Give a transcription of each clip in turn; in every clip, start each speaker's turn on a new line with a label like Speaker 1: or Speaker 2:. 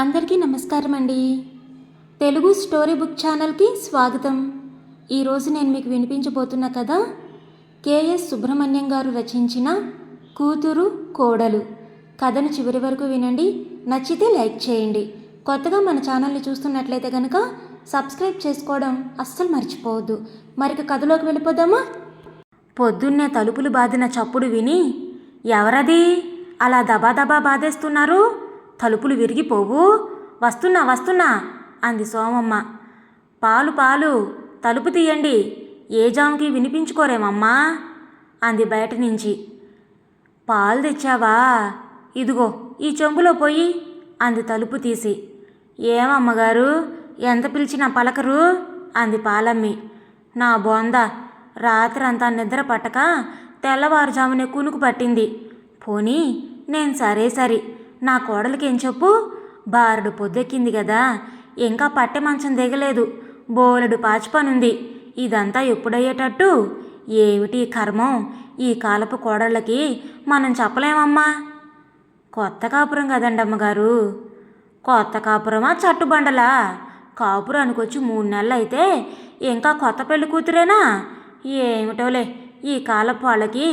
Speaker 1: అందరికీ నమస్కారం అండి తెలుగు స్టోరీ బుక్ ఛానల్కి స్వాగతం. ఈరోజు నేను మీకు వినిపించబోతున్న కథ కేఎస్ సుబ్రహ్మణ్యం గారు రచించిన కూతురు కోడలు. కథను చివరి వరకు వినండి నచ్చితే లైక్ చేయండి. కొత్తగా మన ఛానల్ని చూస్తున్నట్లయితే కనుక సబ్స్క్రైబ్ చేసుకోవడం అస్సలు మర్చిపోవద్దు. మరిక కథలోకి వెళ్ళిపోదామా? పొద్దున్నే తలుపులు బాదిన చప్పుడు విని ఎవరది? అలా దబా దబా బాధేస్తున్నారు? తలుపులు విరిగిపోవు. వస్తున్నా వస్తున్నా అంది సోమమ్మ. పాలు పాలు తలుపు తీయండి. ఏ జాముకి వినిపించుకోరేమమ్మా? అంది బయట నుంచి. పాలు తెచ్చావా? ఇదిగో ఈ చెంబులో పోయి అంది తలుపు తీసి. ఏమమ్మగారు ఎంత పిలిచినా పలకరు అంది పాలమ్మి. నా బోంద రాత్రంతా నిద్ర పట్టక తెల్లవారుజామునే కునుకు పట్టింది. పోనీ నేను సరే సరే. నా కోడలికి ఏం చెప్పు? బారుడు పొద్దెక్కింది కదా ఇంకా పట్టె మంచం దిగలేదు. బోలెడు పాచిపనుంది. ఇదంతా ఎప్పుడయ్యేటట్టు? ఏమిటి కర్మం? ఈ కాలపు కోడళ్ళకి మనం చెప్పలేమమ్మా? కొత్త కాపురం కదండి అమ్మగారు. కొత్త కాపురమా చట్టుబండలా? కాపురానికి వచ్చి మూడు నెలలు అయితే ఇంకా కొత్త పెళ్ళి కూతురేనా? ఏమిటోలే ఈ కాలపు వాళ్ళకి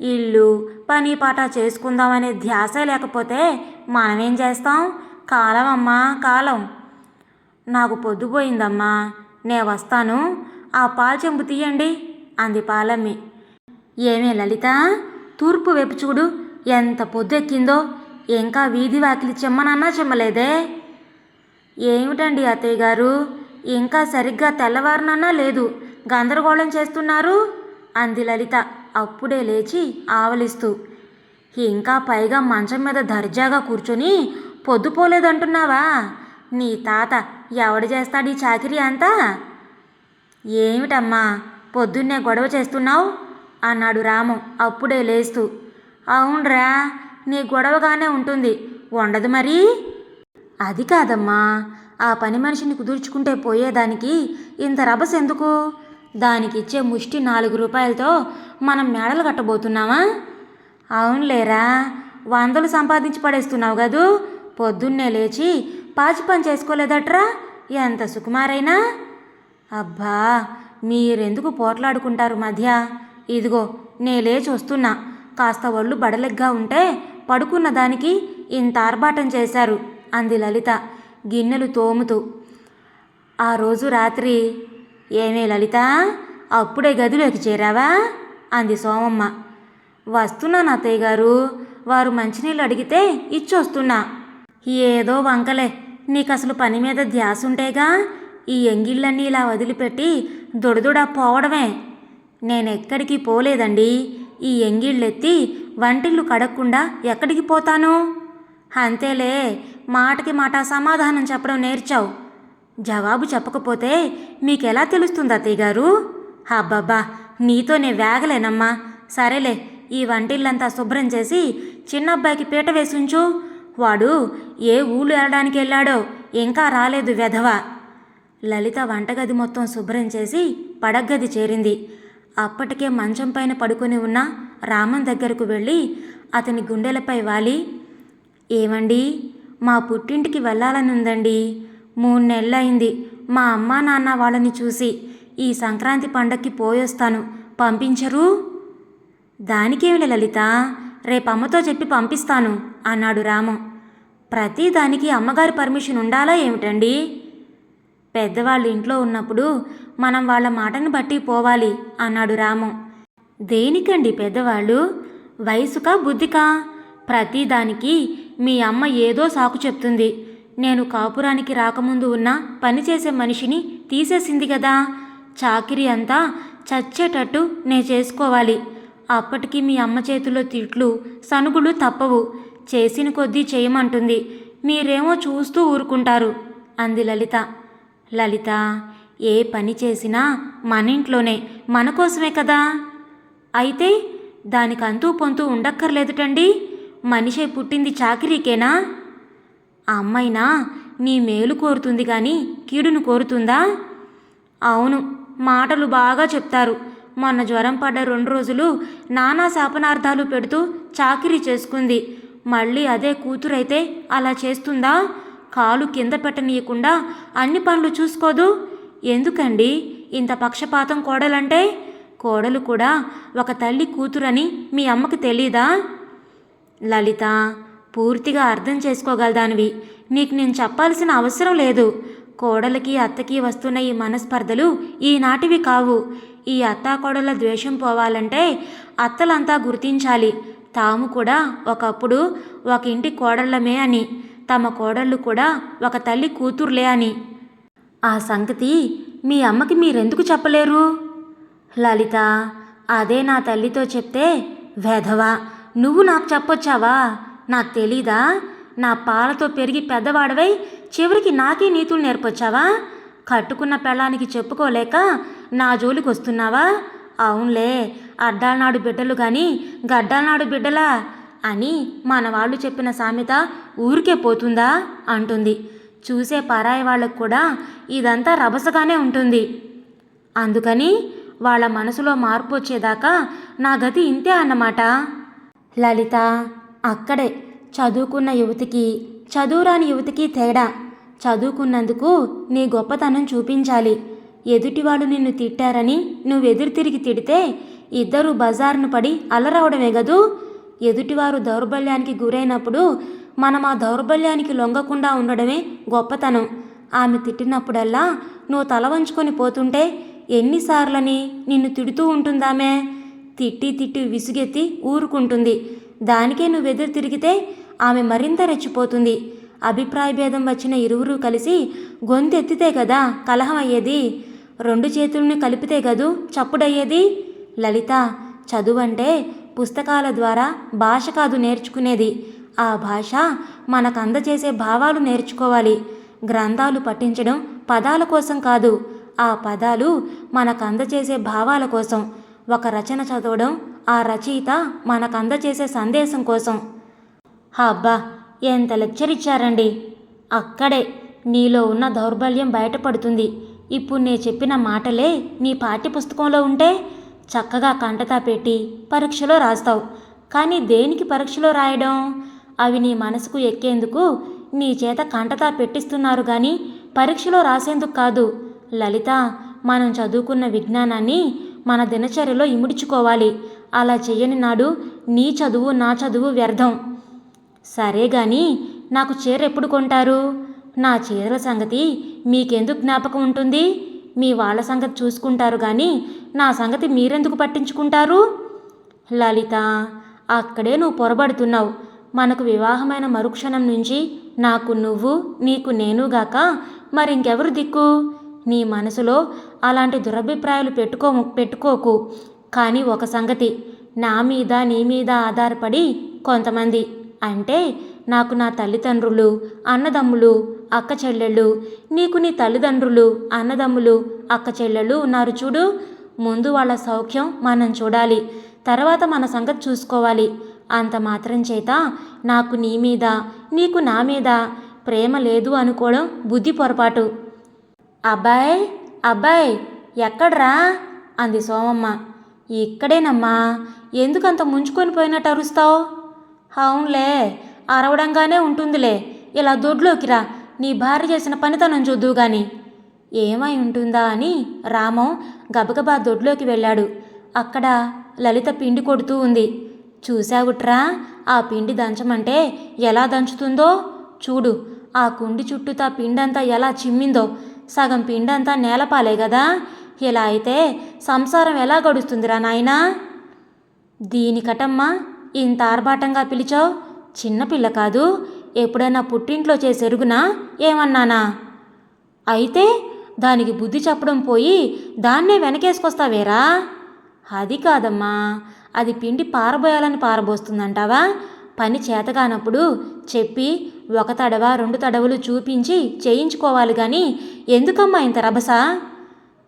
Speaker 1: ఇల్లు పని పాట చేసుకుందామనే ధ్యాస లేకపోతే మనమేం చేస్తాం? కాలం అమ్మా కాలం. నాకు పొద్దుపోయిందమ్మా. నే వస్తాను. ఆ పాలు చెంబు తీయండి అంది పాలమ్మి. ఏమే లలిత? తూర్పు వైపు చూడు. ఎంత పొద్దెక్కిందో. ఇంకా వీధి వాకిలి చెమ్మనన్నా చెమ్మలేదే. ఏమిటండి అత్తయ్య గారు? ఇంకా సరిగ్గా తెల్లవారునన్నా లేదు. గందరగోళం చేస్తున్నారు అంది లలిత. అప్పుడే లేచి ఆవలిస్తూ ఇంకా పైగా మంచం మీద దర్జాగా కూర్చొని పొద్దుపోలేదంటున్నావా? నీ తాత ఎవడు చేస్తాడు ఈ చాకిరీ అంతా? ఏమిటమ్మా పొద్దున్నే గొడవ చేస్తున్నావు? అన్నాడు రాము అప్పుడే లేస్తూ. అవునరా నీ గొడవగానే ఉంటుంది. ఉండదు మరి. అది కాదమ్మా ఆ పని మనిషిని కుదుర్చుకుంటే పోయేదానికి ఇంత రభస ఎందుకు దానికిచ్చే ముష్టి నాలుగు రూపాయలతో మనం మేడలు కట్టబోతున్నామా? అవునులేరా వందలు సంపాదించి పడేస్తున్నావు కదూ. పొద్దున్నే లేచి పాచి పని చేసుకోలేదట్రా? ఎంత సుకుమారైనా? అబ్బా మీరెందుకు పోట్లాడుకుంటారు మధ్య? ఇదిగో నే లేచి వస్తున్నా. కాస్త ఒళ్ళు బడలెగ్గా ఉంటే పడుకున్న దానికి ఇంత ఆర్భాటం చేశారు అంది లలిత గిన్నెలు తోముతూ. ఆ రోజు రాత్రి ఏమే లలిత అప్పుడే గదిలోకి చేరావా? అంది సోమమ్మ. వస్తున్నాను అత్తయ్య గారు. వారు మంచినీళ్ళు అడిగితే ఇచ్చొస్తున్నా. ఏదో వంకలే. నీకు అసలు పని మీద ధ్యాస ఉంటేగా ఈ ఎంగిళ్ళన్నీ ఇలా వదిలిపెట్టి దొడదొడ పోవడమే. నేనెక్కడికి పోలేదండి. ఈ ఎంగిళ్ళెత్తి వంటిల్లు కడగకుండా ఎక్కడికి పోతాను? అంతేలే. మాటకి మాట సమాధానం చెప్పడం నేర్చావు. జవాబు చెప్పకపోతే మీకెలా తెలుస్తుంది అత్తయ్య గారు? అబ్బబ్బా నీతోనే వేగలేనమ్మా. సరేలే ఈ వంటిల్లంతా శుభ్రం చేసి చిన్నబ్బాయికి పీట వేసుంచు. వాడు ఏ ఊళ్ళు వెళ్ళడానికి వెళ్ళాడో ఇంకా రాలేదు వెధవ. లలిత వంటగది మొత్తం శుభ్రం చేసి పడగ్గది చేరింది. అప్పటికే మంచం పైన పడుకొని ఉన్న రామన్ దగ్గరకు వెళ్ళి అతని గుండెలపై వాలి. ఏమండి మా పుట్టింటికి వెళ్ళాలని ఉందండి మూడు నెలలైంది మా అమ్మా నాన్న వాళ్ళని చూసి ఈ సంక్రాంతి పండక్కి పోయొస్తాను. పంపించరు? దానికేమిలే లలిత? రేపు అమ్మతో చెప్పి పంపిస్తాను అన్నాడు రాము. ప్రతి దానికి అమ్మగారి పర్మిషన్ ఉండాలా ఏమిటండి? పెద్దవాళ్ళు ఇంట్లో ఉన్నప్పుడు మనం వాళ్ళ మాటను బట్టి పోవాలి అన్నాడు రాము. దేనికండి పెద్దవాళ్ళు? వయసుకా బుద్ధికా? ప్రతిదానికి మీ అమ్మ ఏదో సాకు చెప్తుంది. నేను కాపురానికి రాకముందు ఉన్న పనిచేసే మనిషిని తీసేసింది కదా చాకిరి అంతా చచ్చేటట్టు నే చేసుకోవాలి. అప్పటికి మీ అమ్మ చేతిలో తిట్లు సనుగులు తప్పవు. చేసిన కొద్దీ చేయమంటుంది. మీరేమో చూస్తూ ఊరుకుంటారు. అంది లలిత. లలిత ఏ పని చేసినా మన ఇంట్లోనే మన కోసమే కదా? అయితే దానికంతూ పొంతూ ఉండక్కర్లేదుటండి. మనిషే పుట్టింది చాకిరీకేనా? ఆ అమ్మాయినా నీ మేలు కోరుతుంది కానీ కీడును కోరుతుందా? అవును మాటలు బాగా చెప్తారు. మొన్న జ్వరం పడ్డ రెండు రోజులు నానా శాపనార్థాలు పెడుతూ చాకిరీ చేసుకుంది. మళ్ళీ అదే కూతురైతే అలా చేస్తుందా? కాలు కింద పెట్టనీయకుండా అన్ని పనులు చూసుకోదు? ఎందుకండి ఇంత పక్షపాతం కోడలంటే? కోడలు కూడా ఒక తల్లి కూతురని మీ అమ్మకు తెలీదా? లలిత పూర్తిగా అర్థం చేసుకోగలదానివి. నీకు నేను చెప్పాల్సిన అవసరం లేదు. కోడలికి అత్తకి వస్తున్న ఈ మనస్పర్ధలు ఈనాటివి కావు. ఈ అత్తాకోడల ద్వేషం పోవాలంటే అత్తలంతా గుర్తించాలి. తాము కూడా ఒకప్పుడు ఒక ఇంటి కోడళ్ళమే అని తమ కోడళ్ళు కూడా ఒక తల్లి కూతుర్లే అని. ఆ సంగతి మీ అమ్మకి మీరెందుకు చెప్పలేరు? లలిత అదే నా తల్లితో చెప్తే వెధవా నువ్వు నాకు చెప్పొచ్చావా? నాకు తెలీదా? నా పాలతో పెరిగి పెద్దవాడవై చివరికి నాకే నీతులు నేర్పొచ్చావా? కట్టుకున్న పెళ్ళానికి చెప్పుకోలేక నా జోలికి వస్తున్నావా అవునులే అడ్డాలనాడు బిడ్డలు కానీ గడ్డాలనాడు బిడ్డలా అని మన వాళ్ళు చెప్పిన సామెత ఊరికే పోతుందా? అంటుంది. చూసే పరాయి వాళ్ళకు కూడా ఇదంతా రభసగానే ఉంటుంది. అందుకని వాళ్ళ మనసులో మార్పు వచ్చేదాకా నా గతి ఇంతే అన్నమాట. లలిత అక్కడే చదువుకున్న యువతికి చదువురాని యువతికి తేడా. చదువుకున్నందుకు నీ గొప్పతనం చూపించాలి. ఎదుటివాడు నిన్ను తిట్టారని నువ్వు ఎదురు తిరిగి తిడితే ఇద్దరు బజారును పడి అల్లరవడమే గదూ? ఎదుటివారు దౌర్బల్యానికి గురైనప్పుడు మనం ఆ దౌర్బల్యానికి లొంగకుండా ఉండడమే గొప్పతనం. ఆమె తిట్టినప్పుడల్లా నువ్వు తల వంచుకొని పోతుంటే ఎన్నిసార్లని నిన్ను తిడుతూ ఉంటుందామే? తిట్టి తిట్టి విసుగెత్తి ఊరుకుంటుంది. దానికే నువ్వు ఎదురు తిరిగితే ఆమె మరింత రెచ్చిపోతుంది. అభిప్రాయ భేదం వచ్చిన ఇరువురు కలిసి గొంతెత్తితే కదా కలహం అయ్యేది? రెండు చేతులను కలిపితే గదు చప్పుడయ్యేది? లలిత చదువంటే పుస్తకాల ద్వారా భాష కాదు నేర్చుకునేది. ఆ భాష మనకు అందజేసే భావాలు నేర్చుకోవాలి. గ్రంథాలు పఠించడం పదాల కోసం కాదు. ఆ పదాలు మనకు అందజేసే భావాల కోసం. ఒక రచన చదవడం ఆ రచయిత మనకు అందచేసే సందేశం కోసం. అబ్బా ఎంత లెక్చర్ ఇచ్చారండి. అక్కడే నీలో ఉన్న దౌర్బల్యం బయటపడుతుంది. ఇప్పుడు నేను చెప్పిన మాటలే నీ పాఠ్యపుస్తకంలో ఉంటే చక్కగా కంటతా పెట్టి పరీక్షలో రాస్తావు. కానీ దేనికి పరీక్షలో రాయడం? అవి నీ మనసుకు ఎక్కేందుకు నీ చేత కంటతా పెట్టిస్తున్నారు కానీ పరీక్షలో రాసేందుకు కాదు. లలిత మనం చదువుకున్న విజ్ఞానాన్ని మన దినచర్యలో ఇముడ్చుకోవాలి. అలా చెయ్యని నాడు నీ చదువు నా చదువు వ్యర్థం. సరే గాని నాకు చీర ఎప్పుడు కొంటారు? నా చీరల సంగతి మీకెందుకు జ్ఞాపకం ఉంటుంది? మీ వాళ్ళ సంగతి చూసుకుంటారు కానీ నా సంగతి మీరెందుకు పట్టించుకుంటారు? లలిత అక్కడే నువ్వు పొరబడుతున్నావు. మనకు వివాహమైన మరుక్షణం నుంచి నాకు నువ్వు నీకు నేనుగాక మరింకెవరు దిక్కు? నీ మనసులో అలాంటి దురభిప్రాయాలు పెట్టుకో పెట్టుకోకు. కానీ ఒక సంగతి. నా మీద నీ మీద ఆధారపడి కొంతమంది. అంటే నాకు నా తల్లిదండ్రులు అన్నదమ్ములు అక్క చెల్లెళ్ళు. నీకు నీ తల్లిదండ్రులు అన్నదమ్ములు అక్క చెల్లెళ్ళు ఉన్నారు చూడు. ముందు వాళ్ళ సౌఖ్యం మనం చూడాలి. తర్వాత మన సంగతి చూసుకోవాలి. అంత మాత్రం చేత నాకు నీ మీద నీకు నా మీద ప్రేమ లేదు అనుకోవడం బుద్ధి పొరపాటు. అబ్బాయ్ అబ్బాయ్ ఎక్కడ్రా? అంది సోమమ్మ. ఇక్కడేనమ్మా. ఎందుకంత ముంచుకొని పోయినట్టు అరుస్తావు? అవునులే అరవడంగానే ఉంటుందిలే. ఇలా దొడ్లోకి రా. నీ భార్య చేసిన పనితనం చూద్దు గాని. ఏమై ఉంటుందా అని రామం గబగబా దొడ్లోకి వెళ్ళాడు. అక్కడ లలిత పిండి కొడుతూ ఉంది. చూశావుట్రా ఆ పిండి దంచమంటే ఎలా దంచుతుందో? చూడు ఆ కుండి చుట్టూతా పిండంతా ఎలా చిమ్మిందో. సగం పిండంతా నేలపాలే కదా ఇలా అయితే సంసారం ఎలా గడుస్తుందిరా నాయనా? దీనికటమ్మా ఇంత ఆర్భాటంగా పిలిచావు? చిన్నపిల్ల కాదు. ఎప్పుడైనా పుట్టింట్లో చేసెరుగునా ఏమన్నానా? అయితే దానికి బుద్ధి చెప్పడం పోయి దాన్నే వెనకేసుకొస్తావేరా? అది కాదమ్మా. అది పిండి పారబోయాలని పారబోస్తుందంటావా? పని చేతగానప్పుడు చెప్పి ఒక తడవ రెండు తడవలు చూపించి చేయించుకోవాలి కానీ ఎందుకమ్మా ఇంత రభస?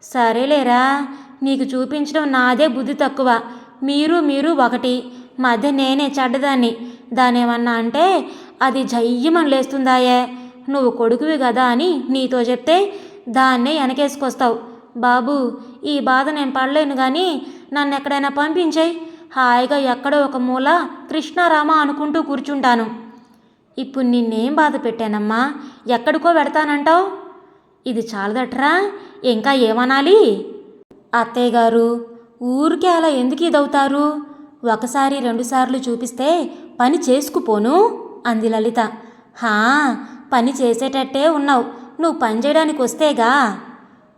Speaker 1: సరేలేరా నీకు చూపించడం నాదే బుద్ధి తక్కువ. మీరు మీరు ఒకటి. మధ్య నేనే చెడ్డదాన్ని. దానేమన్నా అంటే అది జయ్యమని లేస్తుందాయే. నువ్వు కొడుకువి కదా అని నీతో చెప్తే దాన్నే వెనకేసుకొస్తావు. బాబు ఈ బాధ నేను పడలేను కానీ నన్ను ఎక్కడైనా పంపించేయి. హాయిగా ఎక్కడో ఒక మూల కృష్ణారామ అనుకుంటూ కూర్చుంటాను. ఇప్పుడు నిన్నేం బాధ పెట్టానమ్మా? ఎక్కడికో పెడతానంటావు ఇది చాలదట్రా? ఇంకా ఏమనాలి? అత్తయ్య గారు ఊరికే అలా ఎందుకు ఇదవుతారు? ఒకసారి రెండుసార్లు చూపిస్తే పని చేసుకుపోను అంది లలిత. హా పని చేసేటట్టే ఉన్నావు. నువ్వు పని చేయడానికి వస్తేగా.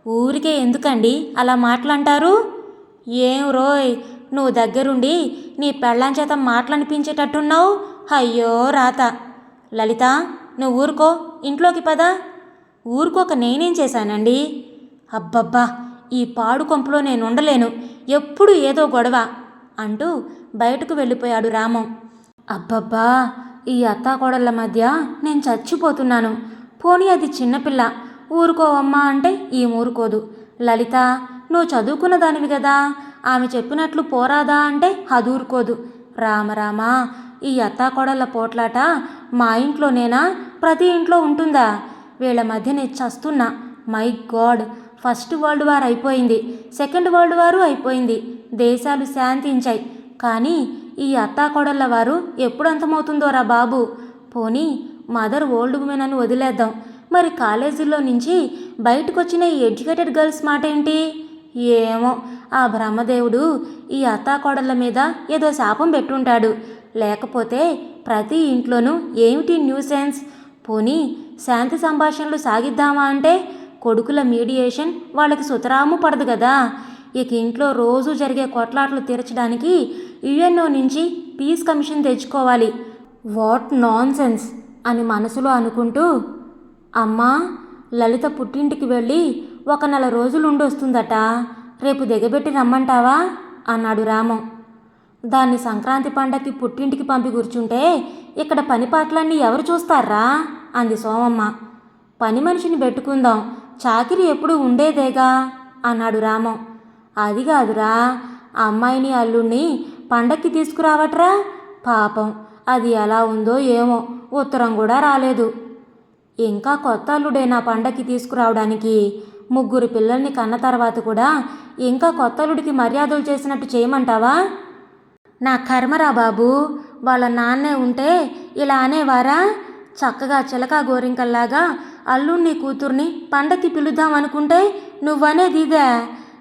Speaker 1: ఊరికే ఎందుకండి అలా మాటలంటారు? ఏం రోయ్ నువ్వు దగ్గరుండి నీ పెళ్ళాం చేత మాటలనిపించేటట్టున్నావు? అయ్యో రాత. లలిత నువ్వు ఊరుకో ఇంట్లోకి పదా. ఊరుకోక నేనేం చేశానండి? అబ్బబ్బా ఈ పాడు కొంపలో నేను ఉండలేను ఎప్పుడు ఏదో గొడవ అంటూ బయటకు వెళ్ళిపోయాడు రామం. అబ్బబ్బా ఈ అత్తాకోడళ్ళ మధ్య నేను చచ్చిపోతున్నాను. పోనీ అది చిన్నపిల్ల. ఊరుకోవమ్మా అంటే ఈ ఊరుకోదు. లలిత నువ్వు చదువుకున్న దానివి కదా. ఆమె చెప్పినట్లు పోరాదా అంటే అదూరుకోదు రామరామా ఈ అత్తాకోడళ్ళ పోట్లాట మా ఇంట్లోనేనా? ప్రతి ఇంట్లో ఉంటుందా? వీళ్ళ మధ్య నేను చస్తున్నా my god first world war అయిపోయింది సెకండ్ వరల్డ్ వారు అయిపోయింది దేశాలు శాంతించాయి. కానీ ఈ అత్తాకోడళ్ళ వారు ఎప్పుడు అంతమవుతుందోరా బాబు? పోనీ మదర్ ఓల్డ్ ఉమెన్ అని వదిలేద్దాం. మరి కాలేజీలో నుంచి బయటకు వచ్చిన ఈ ఎడ్యుకేటెడ్ గర్ల్స్ మాట ఏంటి? ఏమో ఆ బ్రహ్మదేవుడు ఈ అత్తాకోడళ్ళ మీద ఏదో శాపం పెట్టుంటాడు. లేకపోతే ప్రతి ఇంట్లోనూ ఏమిటి న్యూసెన్స్? పోనీ శాంతి సంభాషణలు సాగిద్దామా అంటే కొడుకుల మీడియేషన్ వాళ్ళకి సుతరాము పడదు కదా ఇక ఇంట్లో రోజు జరిగే కొట్లాటలు తీర్చడానికి యుఎన్ఓ నుంచి పీస్ కమిషన్ తెచ్చుకోవాలి. వాట్ నాన్ సెన్స్ అని మనసులో అనుకుంటూ అమ్మా లలిత పుట్టింటికి వెళ్ళి ఒక నెల రోజులు ఉండొస్తుందట రేపు దిగబెట్టి రమ్మంటావా? అన్నాడు రామం. దాన్ని సంక్రాంతి పండక్కి పుట్టింటికి పంపి కూర్చుంటే ఇక్కడ పని పాటలన్నీ ఎవరు చూస్తారా? అంది సోమమ్మ. పని మనిషిని పెట్టుకుందాం చాకిరి ఎప్పుడు ఉండేదేగా? అన్నాడు రామం. అది కాదురా అమ్మాయిని అల్లుణ్ణి పండక్కి తీసుకురావట్రా? పాపం అది ఎలా ఉందో ఏమో ఉత్తరం కూడా రాలేదు. ఇంకా కొత్త అల్లుడే నా పండక్కి తీసుకురావడానికి ముగ్గురు పిల్లల్ని కన్న తర్వాత కూడా ఇంకా కొత్త అల్లుడికి మర్యాదలు చేసినట్టు చేయమంటావా? నా కర్మరా బాబు వాళ్ళ నాన్నే ఉంటే ఇలా అనేవారా? చక్కగా చిలక గోరింకల్లాగా అల్లుణ్ణి కూతుర్ని పండక్కి పిలుద్దాం అనుకుంటే నువ్వనేది ఇదే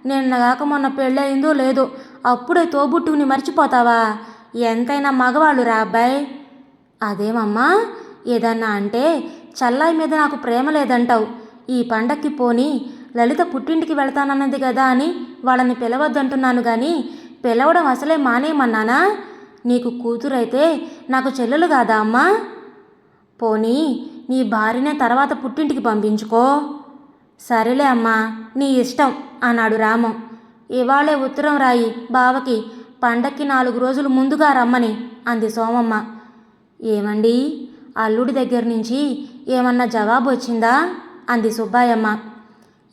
Speaker 1: నిన్న కాక మొన్న పెళ్ళయిందో లేదో అప్పుడే తోబుట్టుని మర్చిపోతావా? ఎంతైనా మగవాళ్ళు రా అబ్బాయి. అదేమమ్మా? ఏదన్నా అంటే చల్లాయి మీద నాకు ప్రేమ లేదంటావు. ఈ పండక్కి పోని లలిత పుట్టింటికి వెళ్తానన్నది కదా అని వాళ్ళని పిలవద్దంటున్నాను కానీ పిలవడం అసలే మానేయమన్నానా? నీకు కూతురైతే నాకు చెల్లెలు కాదా అమ్మా? పోనీ నీ భార్యనే తర్వాత పుట్టింటికి పంపించుకో. సరేలే అమ్మా నీ ఇష్టం అన్నాడు రామం. ఇవాళే ఉత్తరం రాయి బావకి పండక్కి నాలుగు రోజులు ముందుగా రమ్మని అంది సోమమ్మ. ఏమండి అల్లుడి దగ్గర నుంచి ఏమన్నా జవాబు వచ్చిందా? అంది సుబ్బాయమ్మ.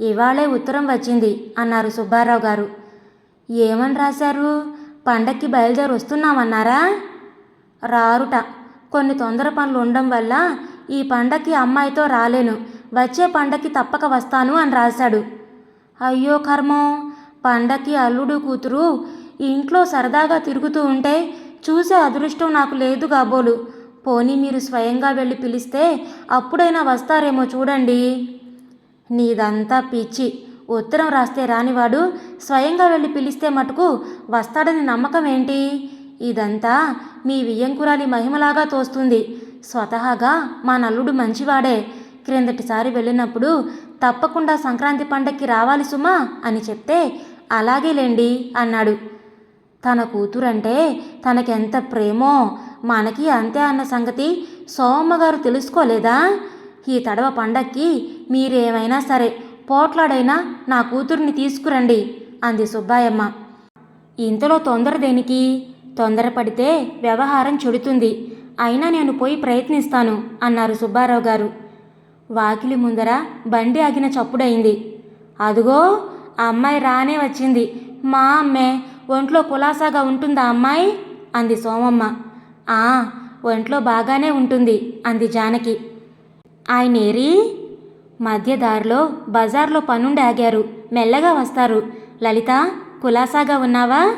Speaker 1: ఇవాళే ఉత్తరం వచ్చింది అన్నారు సుబ్బారావు గారు. ఏమని రాశారు? పండక్కి బయలుదేరి వస్తున్నామన్నారా రారుట. కొన్ని తొందర పనులు ఉండడం వల్ల ఈ పండక్కి అమ్మాయితో రాలేను. వచ్చే పండక్కి తప్పక వస్తాను అని రాశాడు. అయ్యో కర్మో! పండక్కి అల్లుడు కూతురు ఇంట్లో సరదాగా తిరుగుతూ ఉంటే చూసే అదృష్టం నాకు లేదు కాబోలు. పోనీ మీరు స్వయంగా వెళ్ళి పిలిస్తే అప్పుడైనా వస్తారేమో చూడండి. నీదంతా పిచ్చి. ఉత్తరం రాస్తే రానివాడు స్వయంగా వెళ్ళి పిలిస్తే మటుకు వస్తాడని నమ్మకం ఏంటి? ఇదంతా మీ వియ్యంకురాలి మహిమలాగా తోస్తుంది. స్వతహాగా మా నల్లుడు మంచివాడే. క్రిందటిసారి వెళ్ళినప్పుడు తప్పకుండా సంక్రాంతి పండక్కి రావాలి సుమా అని చెప్తే అలాగేలేండి అన్నాడు. తన కూతురంటే తనకెంత ప్రేమో? మనకి అంతే అన్న సంగతి సోమగారు తెలుసుకోలేదా? ఈ తడవ పండక్కి మీరేమైనా సరే పోట్లాడైనా నా కూతుర్ని తీసుకురండి అంది సుబ్బాయమ్మ. ఇంతలో తొందర దేనికి? తొందరపడితే వ్యవహారం చెడుతుంది అయినా నేను పోయి ప్రయత్నిస్తాను అన్నారు సుబ్బారావు గారు. వాకిలి ముందర బండి ఆగిన చప్పుడైంది. అదుగో ఆ అమ్మాయి రానే వచ్చింది. మా అమ్మే ఒంట్లో కులాసాగా ఉంటుందా అమ్మాయి? అంది సోమమ్మ. ఆ ఒంట్లో బాగానే ఉంటుంది అంది జానకి. ఆయనేరి? మధ్య దారిలో బజార్లో పనుండి ఆగారు. మెల్లగా వస్తారు. లలిత కులాసాగా ఉన్నావా?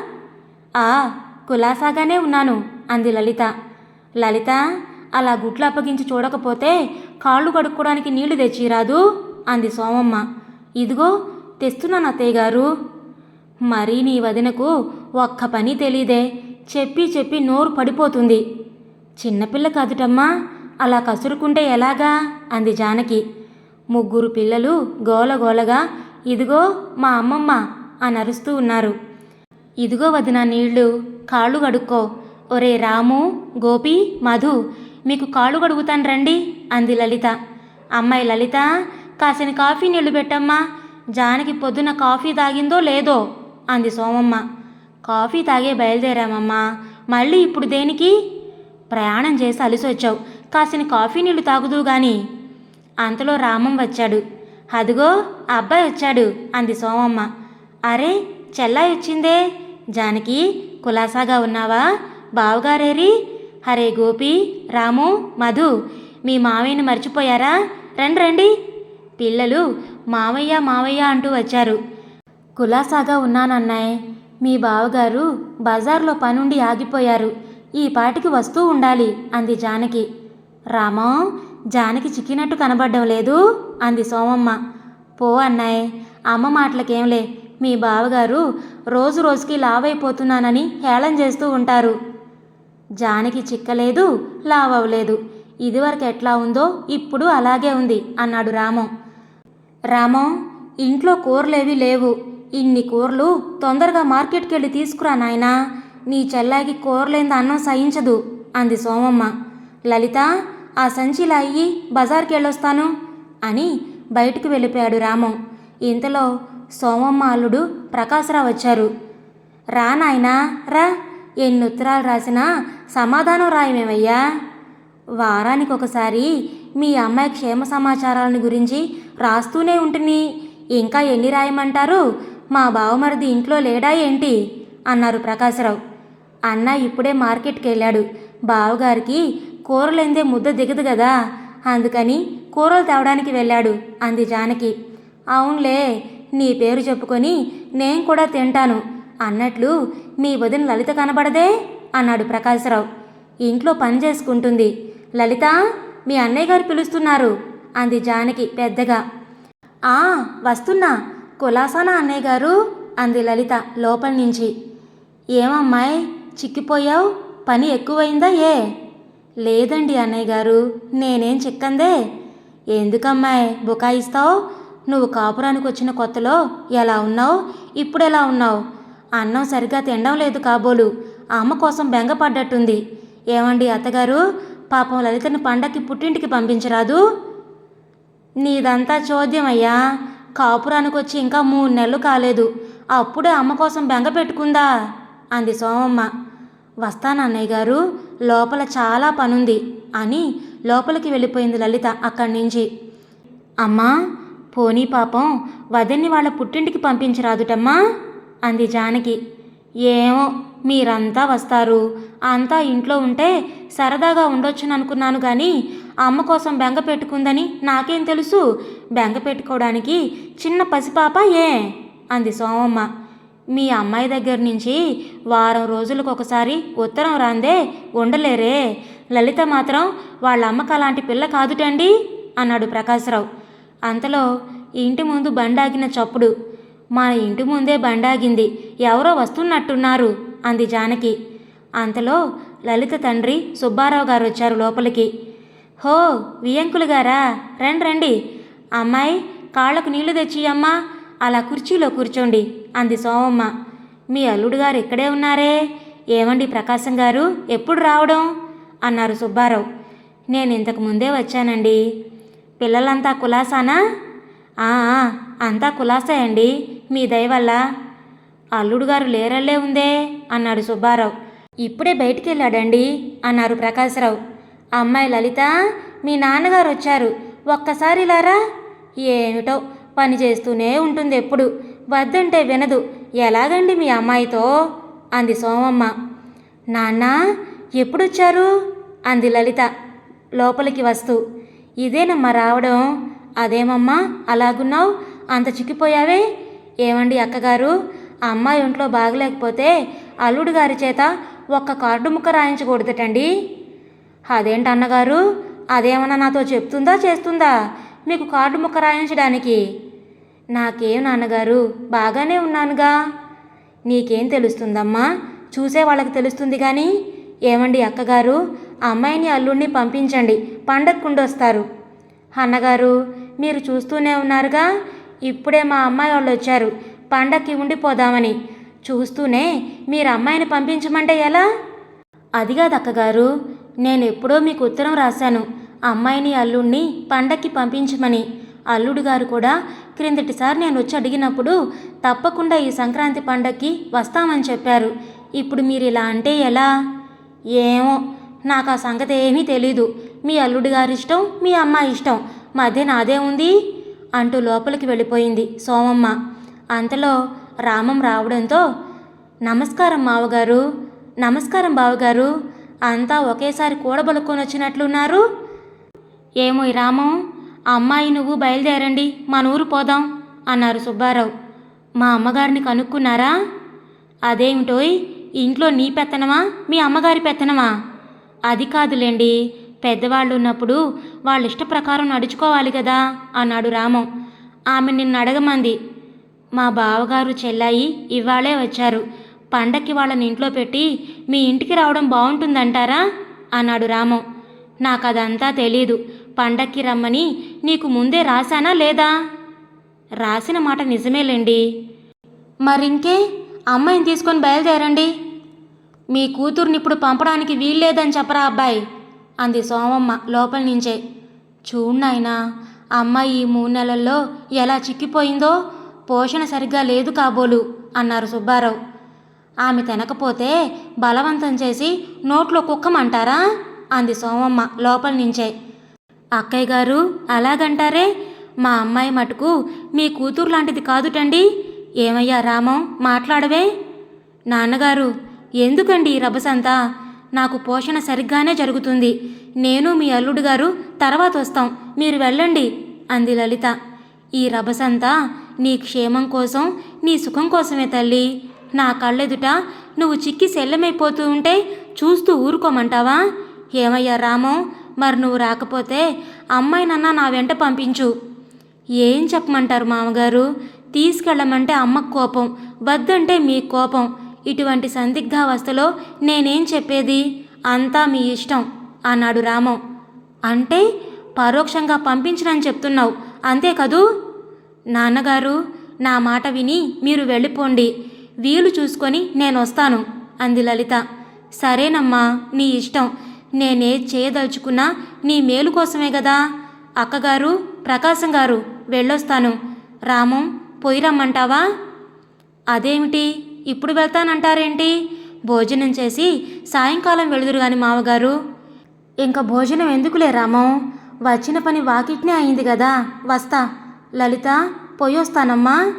Speaker 1: ఆ కులాసాగానే ఉన్నాను అంది లలిత. లలిత అలా గుట్లు అప్పగించి చూడకపోతే కాళ్ళు కడుక్కోవడానికి నీళ్ళు తెచ్చిరాదు అంది సోమమ్మ. ఇదిగో తెస్తున్నాను అత్తయ్య గారు మరీ నీ వదినకు ఒక్క పని తెలీదే చెప్పి చెప్పి నోరు పడిపోతుంది. చిన్నపిల్ల కాదుటమ్మా అలా కసురుకుంటే ఎలాగా? అంది జానకి. ముగ్గురు పిల్లలు గోలగోలగా ఇదిగో మా అమ్మమ్మ అని అరుస్తూ ఉన్నారు. ఇదిగో వదిన నీళ్ళు కాళ్ళు కడుక్కో. ఒరే రాము గోపి మధు మీకు కాళ్ళు కడుగుతాను రండి అంది లలిత. అమ్మాయి లలిత కాసిన కాఫీ నీళ్ళు పెట్టమ్మా. జానకి పొద్దున కాఫీ తాగిందో లేదో అంది సోమమ్మ. కాఫీ తాగే బయలుదేరామమ్మా. మళ్ళీ ఇప్పుడు దేనికి? ప్రయాణం చేసి అలిసొచ్చావు కాసిన కాఫీ నీళ్ళు తాగుదు గాని అంతలో రామం వచ్చాడు. అదిగో అబ్బాయి వచ్చాడు అంది సోమమ్మ. అరే చెల్లాయి వచ్చిందే. జానకి కులాసాగా ఉన్నావా? బావగారేరి. హరే గోపి రాము మధు మీ మావయ్యని మర్చిపోయారా? రండి రండి. పిల్లలు మావయ్య మావయ్య అంటూ వచ్చారు. కులాసాగా ఉన్నానన్నాయ్. మీ బావగారు బజార్లో పనుండి ఆగిపోయారు. ఈ పాటికి వస్తూ ఉండాలి అంది జానకి. రామం జానకి చిక్కినట్టు కనబడడం లేదు అంది సోమమ్మ. పో అన్నాయ్ అమ్మ మాటలకేంలే మీ బావగారు రోజు రోజుకి లావైపోతున్నానని హేళన చేస్తూ ఉంటారు. జానకి చిక్కలేదు లావవలేదు ఇదివరకు ఎట్లా ఉందో ఇప్పుడు అలాగే ఉంది అన్నాడు రామం. రామం ఇంట్లో కూరలేవి లేవు. ఇన్ని కూరలు తొందరగా మార్కెట్కి వెళ్ళి తీసుకురా నాయనా నీ చెల్లాయికి కూరలేంది అన్నం సహించదు అంది సోమమ్మ. లలిత ఆ సంచిలా అయ్యి బజార్కి వెళ్ళొస్తాను అని బయటికి వెళ్ళిపోయాడు రామం. ఇంతలో సోమమ్మ అల్లుడు ప్రకాశరావు వచ్చారు. రా నాయనా రా. ఎన్ని ఉత్తరాలు రాసినా సమాధానం రాయమేమయ్యా? వారానికి ఒకసారి మీ అమ్మాయి క్షేమ సమాచారాలను గురించి రాస్తూనే ఉంటుంది ఇంకా ఎన్ని రాయమంటారు? మా బావమరిది ఇంట్లో లేడా ఏంటి? అన్నారు ప్రకాశరావు. అన్న ఇప్పుడే మార్కెట్కి వెళ్ళాడు బావగారికి కూరలేందే ముద్ద దిగదు కదా అందుకని కూరలు తేవడానికి వెళ్ళాడు అంది జానకి. అవునులే నీ పేరు చెప్పుకొని నేను కూడా తింటాను. అన్నట్లు మీ వదిన లలిత కనబడదే? అన్నాడు ప్రకాశరావు. ఇంట్లో పని చేసుకుంటుంది. లలిత మీ అన్నయ్య గారు పిలుస్తున్నారు అంది జానకి పెద్దగా. ఆ వస్తున్నా కులాసానా అన్నయ్య గారు అంది లలిత లోపల నుంచి. ఏమమ్మాయి చిక్కిపోయావు? పని ఎక్కువైందా ఏ? లేదండి అన్నయ్య గారు నేనేం చిక్కందే. ఎందుకమ్మాయి బుకాయిస్తావు? నువ్వు కాపురానికి వచ్చిన కొత్తలో ఎలా ఉన్నావు? ఇప్పుడు ఎలా ఉన్నావు? అన్నం సరిగ్గా తినడం లేదు కాబోలు. అమ్మ కోసం బెంగపడ్డట్టుంది. ఏమండి అత్తగారు? పాపం లలితని పండక్కి పుట్టింటికి పంపించరాదు? నీదంతా చోద్యమయ్యా. కాపురానికి వచ్చి ఇంకా మూడు నెలలు కాలేదు. అప్పుడే అమ్మ కోసం బెంగ పెట్టుకుందా? అంది సోమమ్మ. వస్తాను అన్నయ్య గారు. లోపల చాలా పనుంది అని లోపలికి వెళ్ళిపోయింది లలిత అక్కడి నుంచి అమ్మా పోనీ పాపం వదిన్ని వాళ్ళ పుట్టింటికి పంపించరాదుటమ్మా అంది జానకి. ఏమో మీరంతా వస్తారు. అంతా ఇంట్లో ఉంటే సరదాగా ఉండొచ్చును అనుకున్నాను కానీ అమ్మ కోసం బెంగ పెట్టుకుందని నాకేం తెలుసు? బెంగ పెట్టుకోవడానికి చిన్న పసిపాప ఏ? అంది సోమమ్మ. మీ అమ్మాయి దగ్గర నుంచి వారం రోజులకు ఒకసారి ఉత్తరం రాందే ఉండలేరే. లలిత మాత్రం వాళ్ళ అమ్మకు అలాంటి పిల్ల కాదుటండి అన్నాడు ప్రకాశరావు. అంతలో ఇంటి ముందు బండాగిన చప్పుడు. మన ఇంటి ముందే బండాగింది ఎవరో వస్తున్నట్టున్నారు అంది జానకి. అంతలో లలిత తండ్రి సుబ్బారావు గారు వచ్చారు లోపలికి. హో వియంకులు గారా? రండి రండి. అమ్మాయి కాళ్ళకు నీళ్ళు తెచ్చి అమ్మా అలా కుర్చీలో కూర్చోండి అంది సోమమ్మ. మీ అల్లుడు గారు ఇక్కడే ఉన్నారే? ఏమండి ప్రకాశం గారు? ఎప్పుడు రావడం? అన్నారు సుబ్బారావు. నేను ఇంతకు ముందే వచ్చానండి. పిల్లలంతా కులాసానా? అంతా కులాసే అండి మీ దయవల్ల అల్లుడు గారు లేరల్లే ఉందే అన్నాడు సుబ్బారావు. ఇప్పుడే బయటికి వెళ్ళాడండి అన్నారు ప్రకాశరావు. అమ్మాయి లలిత మీ నాన్నగారు వచ్చారు. ఒక్కసారి లారా? ఏమిటో పని చేస్తూనే ఉంటుంది ఎప్పుడు. వద్దంటే వినదు. ఎలాగండి మీ అమ్మాయితో? అంది సోమమ్మ. నాన్న ఎప్పుడొచ్చారు? అంది లలిత లోపలికి వస్తూ. ఇదేనమ్మా రావడం? అదేమమ్మా అలాగున్నావు? అంత చిక్కిపోయావే? ఏమండి అక్కగారు? అమ్మాయి ఒంట్లో బాగలేకపోతే అల్లుడు గారి చేత ఒక్క కార్డు ముక్క రాయించకూడదటండి. అదేంటి అన్నగారు? అదేమన్నా నాతో చెప్తుందా చేస్తుందా? మీకు కార్డు ముక్క రాయించడానికి. నాకేం నాన్నగారు? బాగానే ఉన్నానుగా. నీకేం తెలుస్తుందమ్మా? చూసే వాళ్ళకి తెలుస్తుంది కానీ ఏమండి అక్కగారు? అమ్మాయిని అల్లుడిని పంపించండి. పండక్కుండొస్తారు అన్నగారు మీరు చూస్తూనే ఉన్నారుగా? ఇప్పుడే మా అమ్మాయి వాళ్ళు వచ్చారు పండక్కి ఉండిపోదామని. చూస్తూనే మీరు అమ్మాయిని పంపించమంటే ఎలా? అది కాదు అక్కగారు నేను ఎప్పుడో మీకు ఉత్తరం రాశాను. అమ్మాయిని అల్లుడిని పండక్కి పంపించమని. అల్లుడు గారు కూడా క్రిందటిసారి నేను వచ్చి అడిగినప్పుడు తప్పకుండా ఈ సంక్రాంతి పండక్కి వస్తామని చెప్పారు. ఇప్పుడు మీరు ఇలా అంటే ఎలా? ఏమో నాకు ఆ సంగతి ఏమీ తెలీదు. మీ అల్లుడు గారి ఇష్టం మీ అమ్మాయి ఇష్టం. మధ్య నాదే ఉంది? అంటూ లోపలికి వెళ్ళిపోయింది సోమమ్మ. అంతలో రామం రావడంతో నమస్కారం మావగారు నమస్కారం బావగారు. అంతా ఒకేసారి కూడబలుక్కొని వచ్చినట్లున్నారు. ఏమో ఈ రామం? అమ్మాయి నువ్వు బయలుదేరండి మన ఊరు పోదాం అన్నారు సుబ్బారావు. మా అమ్మగారిని కనుక్కున్నారా? అదేమిటోయ్ ఇంట్లో నీ పెత్తనమా మీ అమ్మగారి పెత్తనమా? అది కాదులేండి పెద్దవాళ్ళు ఉన్నప్పుడు వాళ్ళ ఇష్ట ప్రకారం నడుచుకోవాలి కదా అన్నాడు రామం. ఆమె నిన్ను అడగమంది. మా బావగారు చెల్లాయి ఇవాళే వచ్చారు. పండక్కి వాళ్ళని ఇంట్లో పెట్టి మీ ఇంటికి రావడం బాగుంటుందంటారా అన్నాడు రామం. నాకు అదంతా తెలీదు. పండక్కి రమ్మని నీకు ముందే రాశానా లేదా? రాసిన మాట నిజమేలేండి. మరింకే అమ్మాయిని తీసుకొని బయలుదేరండి. మీ కూతుర్ని ఇప్పుడు పంపడానికి వీల్లేదని చెప్పరా అబ్బాయి? అంది సోమమ్మ లోపల నుంచే. చూడు నాయనా అమ్మాయి ఈ మూడు నెలల్లో ఎలా చిక్కిపోయిందో పోషణ సరిగ్గా లేదు కాబోలు అన్నారు సుబ్బారావు. ఆమె తినకపోతే బలవంతం చేసి నోట్లో కుక్కమంటారా? అంది సోమమ్మ లోపల నుంచే. అక్కయ్య గారు అలాగంటారే? మా అమ్మాయి మటుకు మీ కూతురు లాంటిది కాదుటండి. ఏమయ్యా రామం మాట్లాడవే. నాన్నగారు ఎందుకండి ఈ రభసంతా? నాకు పోషణ సరిగ్గానే జరుగుతుంది. నేను మీ అల్లుడు గారు తర్వాత వస్తాం. మీరు వెళ్ళండి అంది లలిత. ఈ రభసంతా నీ క్షేమం కోసం నీ సుఖం కోసమే తల్లి. నా కళ్ళెదుట నువ్వు చిక్కి శల్యమైపోతూ ఉంటే చూస్తూ ఊరుకోమంటావా? ఏమయ్యా రామం మరి నువ్వు రాకపోతే అమ్మాయినన్నా నా వెంట పంపించు. ఏం చెప్పమంటారు మామగారు? తీసుకెళ్ళమంటే అమ్మకు కోపం వద్దంటే మీ కోపం. ఇటువంటి సందిగ్ధావస్థలో నేనేం చెప్పేది? అంతా మీ ఇష్టం అన్నాడు రామం. అంటే పరోక్షంగా పంపించనని చెప్తున్నావు అంతే కదూ? నాన్నగారు నా మాట విని మీరు వెళ్ళిపోండి. వీలు చూసుకొని నేను వస్తాను అంది లలిత. సరేనమ్మా నీ ఇష్టం. నేనేది చేయదలుచుకున్నా నీ మేలు కోసమే కదా అక్కగారు ప్రకాశం గారు వెళ్ళొస్తాను. రామం పోయి రమ్మంటావా? అదేమిటి? ఇప్పుడు వెళ్తానంటారేంటి? భోజనం చేసి సాయంకాలం వెళుదురు గాని మావగారు. ఇంకా భోజనం ఎందుకులే రామం? వచ్చిన పని వాకిట్నే అయింది కదా వస్తా. లలిత పోయొస్తానమ్మా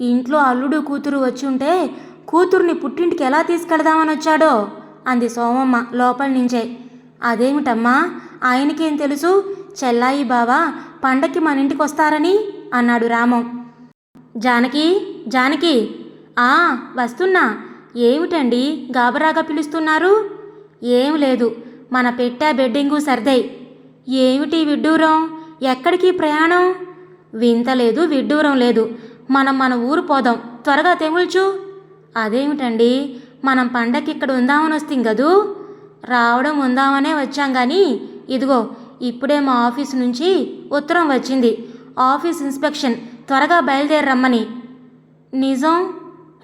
Speaker 1: ఇంట్లో అల్లుడు కూతురు వచ్చి ఉంటే కూతుర్ని పుట్టింటికి ఎలా తీసుకెళదామని వచ్చాడో అంది సోమమ్మ లోపల నుంచే. అదేమిటమ్మా? ఆయనకేం తెలుసు? చెల్లాయి బావా పండక్కి మన ఇంటికి వస్తారని అన్నాడు రామం. జానకి జానకి! ఆ వస్తున్నా. ఏమిటండి? గాబరాగా పిలుస్తున్నారు? ఏం లేదు. మన పెట్టా బెడ్డింగు సర్దై ఏమిటి విడ్డూరం? ఎక్కడికి ప్రయాణం? వింత లేదు విడ్డూరం లేదు. మనం మన ఊరు పోదాం. త్వరగా తెగుల్చు అదేమిటండి? మనం పండక్కి ఇక్కడ ఉందామని వస్తాం కదూ రావడం ఉందామనే వచ్చాం కానీ ఇదిగో ఇప్పుడే మా ఆఫీస్ నుంచి ఉత్తరం వచ్చింది. ఆఫీస్ ఇన్స్పెక్షన్ త్వరగా బయలుదేరమ్మని నిజం?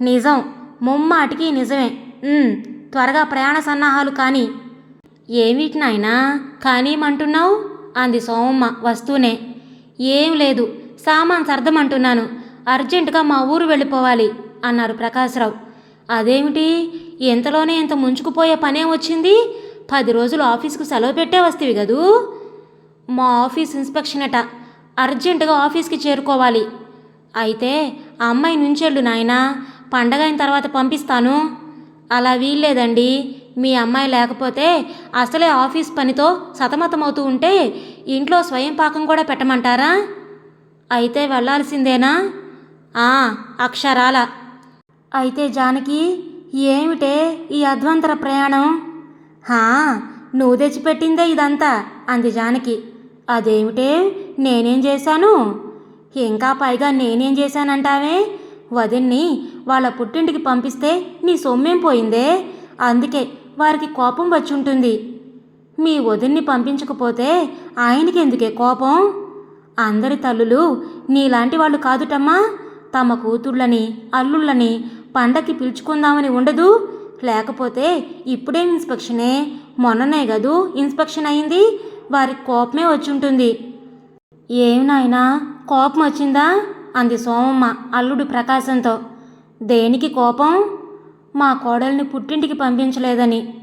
Speaker 1: నిజం. ముమ్మాటికి నిజమే. త్వరగా ప్రయాణ సన్నాహాలు కానీ. ఏమిటి నాయనా? కానీమంటున్నావు? అంది సోమమ్మ వస్తూనే. ఏం లేదు సామాన్ సర్దమంటున్నాను. అర్జెంటుగా మా ఊరు వెళ్ళిపోవాలి అన్నారు ప్రకాశ్రావు. అదేమిటి? ఇంతలోనే ఇంత ముంచుకుపోయే పనే వచ్చింది? పది రోజులు ఆఫీస్కు సెలవు పెట్టే వస్తేవి కదూ? మా ఆఫీస్ ఇన్స్పెక్షన్ అట అర్జెంటుగా ఆఫీస్కి చేరుకోవాలి. అయితే ఆ అమ్మాయి నుంచెళ్ళు నాయనా పండగ అయిన తర్వాత పంపిస్తాను. అలా వీల్లేదండి. మీ అమ్మాయి లేకపోతే అసలే ఆఫీస్ పనితో సతమతమవుతూ ఉంటే ఇంట్లో స్వయం పాకం కూడా పెట్టమంటారా? అయితే వెళ్ళాల్సిందేనా? అక్షరాల. అయితే జానకి ఏమిటే ఈ అధ్వంతర ప్రయాణం? హా నువ్వు తెచ్చిపెట్టిందే ఇదంతా అంది జానకి. అదేమిటే నేనేం చేశాను? ఇంకా పైగా నేనేం చేశానంటావే? వదిన్ని వాళ్ళ పుట్టింటికి పంపిస్తే నీ సొమ్మేం పోయిందే? అందుకే వారికి కోపం వచ్చి ఉంటుంది మీ వదిన్ని పంపించకపోతే ఆయనకి ఎందుకే కోపం? అందరి తల్లులు నీలాంటి వాళ్ళు కాదుటమ్మా. తమ కూతుళ్ళని అల్లుళ్ళని పండక్కి పిలుచుకుందామని ఉండదు. లేకపోతే ఇప్పుడేం ఇన్స్పెక్షనే. మొన్ననే కదూ ఇన్స్పెక్షన్ అయింది. వారికి కోపమే వచ్చుంటుంది. ఏం నాయనా కోపం వచ్చిందా? అంది సోమమ్మ అల్లుడు ప్రకాశంతో. దేనికి కోపం? మా కోడల్ని పుట్టింటికి పంపించలేదని.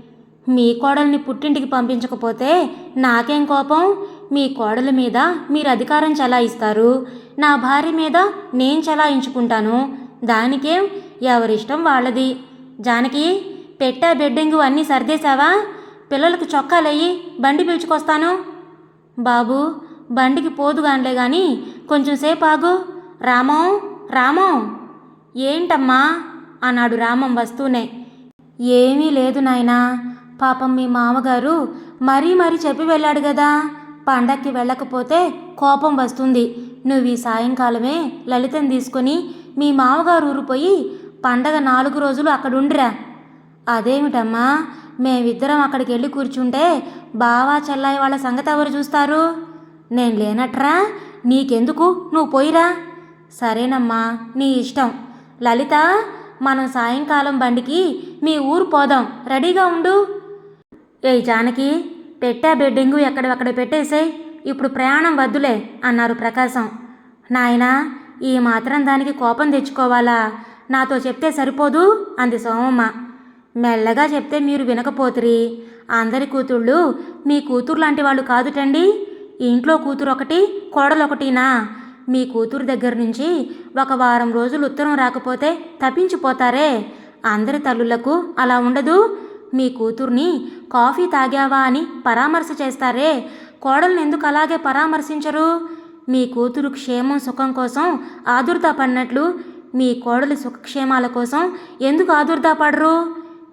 Speaker 1: మీ కోడల్ని పుట్టింటికి పంపించకపోతే నాకేం కోపం? మీ కోడల మీద మీరు అధికారం చలాయిస్తారు. నా భార్య మీద నేను చలాయించుకుంటాను. దానికేం? ఎవరిష్టం వాళ్ళది. జానకి పెట్టా బెడ్డింగు అన్నీ సర్దేశావా? పిల్లలకు చొక్కాలయ్యి బండి పిలుచుకొస్తాను. బాబు బండికి పోదుగానిలే గాని కొంచెం సేపు ఆగు రామం రామం. ఏంటమ్మా? అన్నాడు రామం వస్తూనే. ఏమీ లేదు నాయనా. పాపం మీ మామగారు మరీ మరీ చెప్పి వెళ్ళాడు కదా పండక్కి వెళ్ళకపోతే కోపం వస్తుంది. నువ్వు ఈ సాయంకాలమే లలితం తీసుకొని మీ మామగారు ఊరిపోయి పండగ నాలుగు రోజులు అక్కడుండిరా అదేమిటమ్మా మేమిద్దరం అక్కడికి వెళ్ళి కూర్చుంటే బావా చెల్లాయి వాళ్ళ సంగతి ఎవరు చూస్తారు? నేను లేనట్రా నీకెందుకు? నువ్వు పోయిరా. సరేనమ్మా నీ ఇష్టం. లలిత మనం సాయంకాలం బండికి మీ ఊరు పోదాం. రెడీగా ఉండు. ఏ జానకి పెట్టా బెడ్డింగు ఎక్కడెక్కడ పెట్టేసేయ్. ఇప్పుడు ప్రయాణం వద్దులే అన్నారు ప్రకాశం. నాయనా ఈ మాత్రం దానికి కోపం తెచ్చుకోవాలా? నాతో చెప్తే సరిపోదు? అంది సోమమ్మ. మెల్లగా చెప్తే మీరు వినకపోతురి. అందరి కూతుళ్ళు మీ కూతురు లాంటి వాళ్ళు కాదుటండి. ఇంట్లో కూతురు ఒకటి కోడలు ఒకటినా మీ కూతురు దగ్గర నుంచి ఒక వారం రోజులు ఉత్తరం రాకపోతే తప్పించిపోతారే? అందరి తల్లులకు అలా ఉండదు. మీ కూతుర్ని కాఫీ తాగావా అని పరామర్శ చేస్తారే? కోడల్ని ఎందుకు అలాగే పరామర్శించరు? మీ కూతురు క్షేమం సుఖం కోసం ఆదుర్దా పడినట్లు మీ కోడలి సుఖక్షేమాల కోసం ఎందుకు ఆదుర్దాపడరు?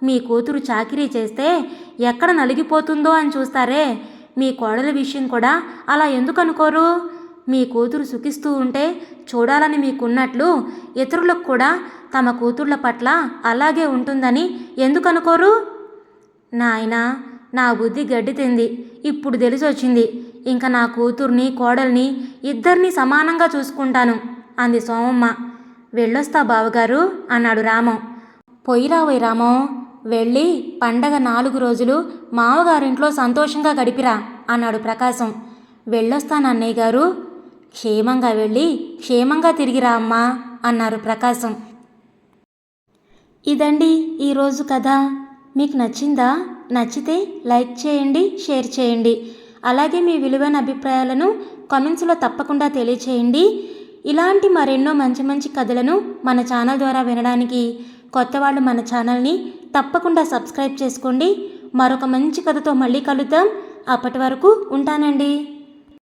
Speaker 1: మీ కూతురు చాకిరీ చేస్తే ఎక్కడ నలిగిపోతుందో అని చూస్తారే. మీ కోడలి విషయం కూడా అలా ఎందుకు అనుకోరు? మీ కూతురు సుఖిస్తూ ఉంటే చూడాలని మీకున్నట్లు ఇతరులకు కూడా తమ కూతుర్ల పట్ల అలాగే ఉంటుందని ఎందుకు అనుకోరు? నాయనా నా బుద్ధి గడ్డి తింది. ఇప్పుడు తెలిసొచ్చింది. ఇంకా నా కూతుర్ని కోడల్ని ఇద్దరిని సమానంగా చూసుకుంటాను అంది సోమమ్మ. వెళ్ళొస్తా బావగారు అన్నాడు రామం. పొయ్యిరావోయ్ రామం వెళ్ళి పండగ నాలుగు రోజులు మావగారింట్లో సంతోషంగా గడిపిరా అన్నాడు ప్రకాశం. వెళ్ళొస్తాను అన్నయ్య గారు. క్షేమంగా వెళ్ళి క్షేమంగా తిరిగిరా అమ్మా అన్నారు ప్రకాశం. ఇదండి ఈరోజు కథ. మీకు నచ్చిందా? నచ్చితే లైక్ చేయండి షేర్ చేయండి. అలాగే మీ విలువైన అభిప్రాయాలను కామెంట్స్లో తప్పకుండా తెలియచేయండి. ఇలాంటి మరెన్నో మంచి మంచి కథలను మన ఛానల్ ద్వారా వినడానికి కొత్త వాళ్ళు మన ఛానల్ని తప్పకుండా సబ్స్క్రైబ్ చేసుకోండి. మరొక మంచి కథతో మళ్ళీ కలుద్దాం. అప్పటి వరకు ఉంటానండి.